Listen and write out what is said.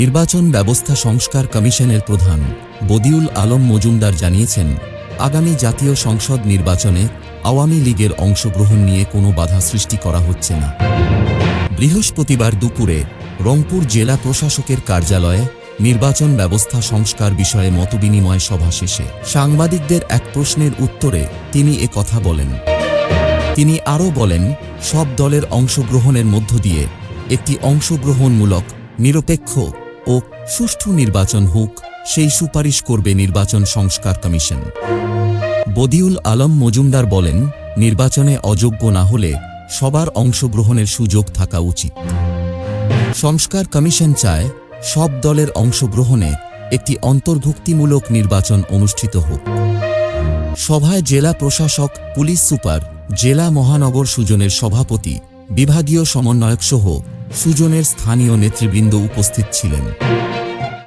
নির্বাচন ব্যবস্থা সংস্কার কমিশনের প্রধান বদিউল আলম মজুমদার জানিয়েছেন, আগামী জাতীয় সংসদ নির্বাচনে আওয়ামী লীগের অংশগ্রহণ নিয়ে কোনো বাধা সৃষ্টি করা হচ্ছে না। বৃহস্পতিবার দুপুরে রংপুর জেলা প্রশাসকের কার্যালয়ে নির্বাচন ব্যবস্থা সংস্কার বিষয়ে মতবিনিময় সভা শেষে সাংবাদিকদের এক প্রশ্নের উত্তরে তিনি এ কথা বলেন। তিনি আরও বলেন, সব দলের অংশগ্রহণের মধ্য দিয়ে একটি অংশগ্রহণমূলক নিরপেক্ষ ও সুষ্ঠু নির্বাচন হোক, সেই সুপারিশ করবে নির্বাচন সংস্কার কমিশন। বদিউল আলম মজুমদার বলেন, নির্বাচনে অযোগ্য না হলে সবার অংশগ্রহণের সুযোগ থাকা উচিত। সংস্কার কমিশন চায় সব দলের অংশগ্রহণে একটি অন্তর্ভুক্তিমূলক নির্বাচন অনুষ্ঠিত হোক। সভায় জেলা প্রশাসক, পুলিশ সুপার, জেলা মহানগর সুজনের সভাপতি বিভাগীয় সমন্বয়ক সহ সুজনের স্থানীয় নেতৃবৃন্দ উপস্থিত ছিলেন।